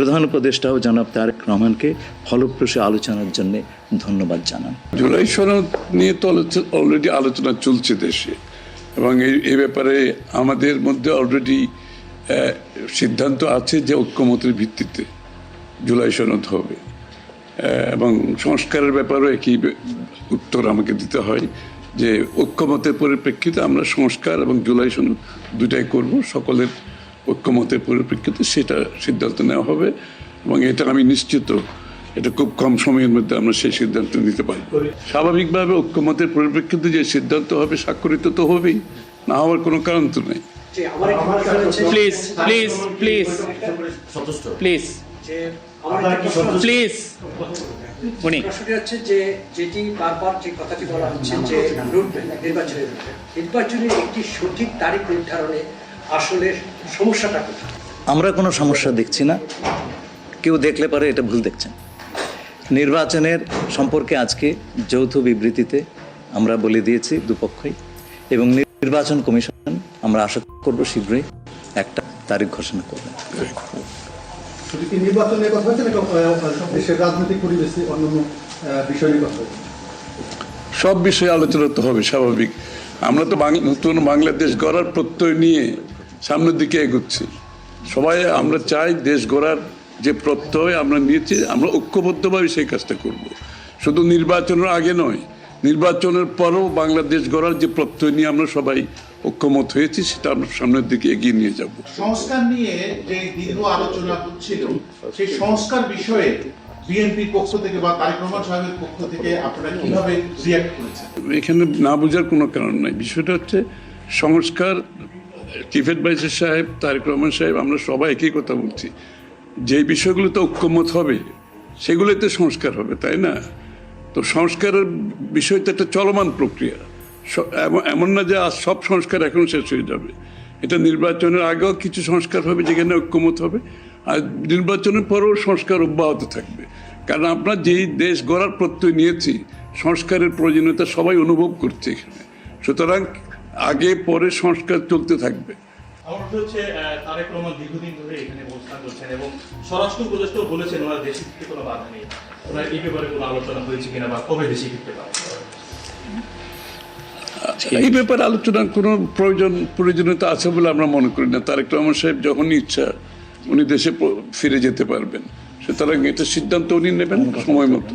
প্রধান উপদেষ্টাও জনাব তারেক রহমানকে ফলপ্রসূ আলোচনার জন্য ধন্যবাদ জানান। জুলাই সনদ নিয়ে তো অলরেডি আলোচনা চলছে দেশে এবং এই ব্যাপারে আমাদের মধ্যে অলরেডি সিদ্ধান্ত আছে যে ঐক্যমতের ভিত্তিতে জুলাই সনদ হবে। এবং সংস্কারের ব্যাপারেও একই উত্তর আমাকে দিতে হয় যে ঐক্যমতের পরিপ্রেক্ষিতে আমরা সংস্কার এবং জুলাই সনদ দুটাই করব, সকলের ঐক্যমতের পরিপ্রেক্ষিতে সেটা সিদ্ধান্ত নেওয়া হবে এবং এটা আমি নিশ্চিত এটা খুব কম সময়ের মধ্যে আমরা সেই সিদ্ধান্ত নিতে পারব। স্বাভাবিকভাবে ঐক্যমতের পরিপ্রেক্ষিতে যে সিদ্ধান্ত হবে স্বাক্ষরিত তো হবেই না হওয়ার কোনো কারণ তো নেই। Please please please please please উনি। হচ্ছে যে যেটি বারবার যে কথাটি বলা হচ্ছে যে নির্বাচনের নির্বাচনের একটি সঠিক তারিখ নির্ধারণে আসলে সমস্যাটা কোথায়? আমরা কোনো সমস্যা দেখছি না। কেউ দেখলে পারে এটা ভুল দেখছেন। নির্বাচনের সম্পর্কে আজকে যৌথ বিবৃতিতে আমরা বলে দিয়েছি দুপক্ষই এবং নির্বাচন কমিশন আমরা আশা করব শীঘ্রই একটা তারিখ ঘোষণা করবেন। নির্বাচনের কথা হচ্ছে দেশের রাজনৈতিক পরিবেশে অন্যান্য বিষয় নিয়ে কথা সব বিষয়ে আলোচনা তো হবে স্বাভাবিক। আমরা তো নতুন বাংলাদেশ গড়ার প্রত্যয় নিয়ে সামনের দিকে এগোচ্ছি। সবাই আমরা চাই দেশ গড়ার যে প্রত্যয় আমরা নিয়েছি আমরা ঐক্যবদ্ধভাবে সেই কাজটা করব। শুধু নির্বাচনের আগে নয় নির্বাচনের পরও বাংলাদেশ গড়ার যে প্রত্যয় নিয়ে আমরা সবাই ঐক্যমত হয়েছি সেটা আমরা সামনের দিকে এগিয়ে নিয়ে যাব। সংস্কার নিয়ে যে দীর্ঘ আলোচনা হচ্ছিল সেই সংস্কার বিষয়ে বিএনপির পক্ষ থেকে বা তারেক রহমান সাহেবের পক্ষ থেকে আপনারা কীভাবে রিয়াক্ট করেছেন? এখানে না বোঝার কোনো কারণ নাই। বিষয়টা হচ্ছে সংস্কার চিফ অ্যাডভাইজার সাহেব, তারেক রহমান সাহেব, আমরা সবাই একই কথা বলছি। যে বিষয়গুলোতে ঐক্যমত হবে, সেগুলোতে সংস্কার হবে, তাই না? তো সংস্কারের বিষয় তো একটা চলমান প্রক্রিয়া। এমন- না যে আজ সব সংস্কার এখন শেষ হয়ে যাবে। এটা নির্বাচনের আগেও কিছু সংস্কার হবে যেখানে ঐক্যমত হবে, আর নির্বাচনের পরেও সংস্কার অব্যাহত থাকবে। কারণ আমরা যেই দেশ গড়ার প্রত্যয় নিয়েছি, সংস্কারের প্রয়োজনীয়তা সবাই অনুভব করছে এখানে। সুতরাং আগে পরে সংস্কার চলতে থাকবে। আমার মনে হচ্ছে তারেক রহমান দীর্ঘদিন ধরে এখানে অবস্থান করছেন এবং স্বরাষ্ট্র উপদেষ্টাও বলেছেন ওনার দেশে ফিরতে কোনো বাধা নেই। ওনার এই ব্যাপারে কোনো আলোচনা হয়েছে কিনা বা কবে দেশে ফিরতে পারে? এই ব্যাপারে আলোচনার কোনো প্রয়োজন প্রয়োজনীয়তা আছে বলে আমরা মনে করি না। তারেক রহমান সাহেব যখনই ইচ্ছা উনি দেশে ফিরে যেতে পারবেন। সুতরাং এটা সিদ্ধান্ত উনি নেবেন সময় মতো।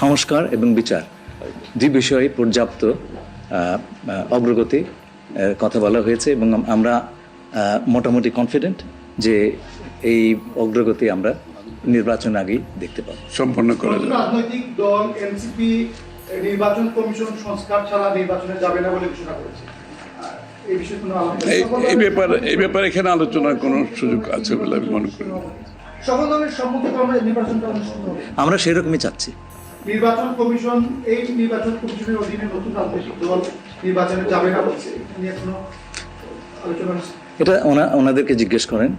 সংস্কার এবং বিচার। দুই বিষয়ে পর্যাপ্ত অগ্রগতি কথা বলা হয়েছে এবং আমরা মোটামুটি কনফিডেন্ট যে এই অগ্রগতি আমরা নির্বাচন আগেই দেখতে পাবো। সম্পন্ন করা যাবে। রাজনৈতিক দল এনসিপি নির্বাচন কমিশন সংস্কার ছাড়া নির্বাচনে যাবে না বলে ঘোষণা করেছে। এই বিষয়ে কোনো আলোচনা এই এই ব্যাপারে এই ব্যাপারে এখানে আলোচনার কোনো সুযোগ আছে বলে আমি মনে করি। সকল দলের সম্মতিক্রমে নির্বাচনটা অনুষ্ঠিত আমরা সেরকমই চাচ্ছি। নির্বাচন কমিশন এই নির্বাচন কমিশনের অধীনে নতুন রাজনৈতিক দল নির্বাচনে যাবে না বলছে। এটা নিয়ে কোনো আলোচনা এটা ওনা ওনাদেরকে জিজ্ঞেস করেন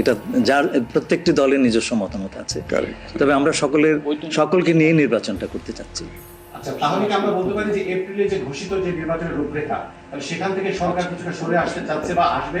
এটা যার প্রত্যেকটি দলের নিজস্ব মতামত আছে. তবে আমরা সকলের সকলকে নিয়ে নির্বাচনটা করতে চাচ্ছি। আচ্ছা তাহলে কি আমরা বলতে পারি যে এপ্রিলে যে ঘোষিত যে নির্বাচনের রূপরেখা সেখান থেকে সরকার কিছুটা সরে আসতে চাচ্ছে বা আসবে?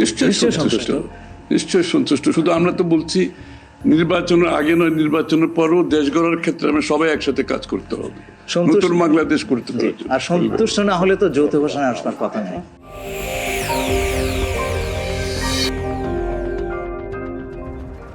নিশ্চয়ই সন্তুষ্ট। নিশ্চয়ই সন্তুষ্ট। শুধু আমরা তো বলছি নির্বাচনের আগে নয় নির্বাচনের পরও দেশ গড়ার ক্ষেত্রে আমরা সবাই একসাথে কাজ করতে হবে। সন্তুষ্ট- নতুন বাংলাদেশ করতে হবে। আর সন্তুষ্ট না হলে তো যৌথ ঘোষণা আসবার কথা নেই।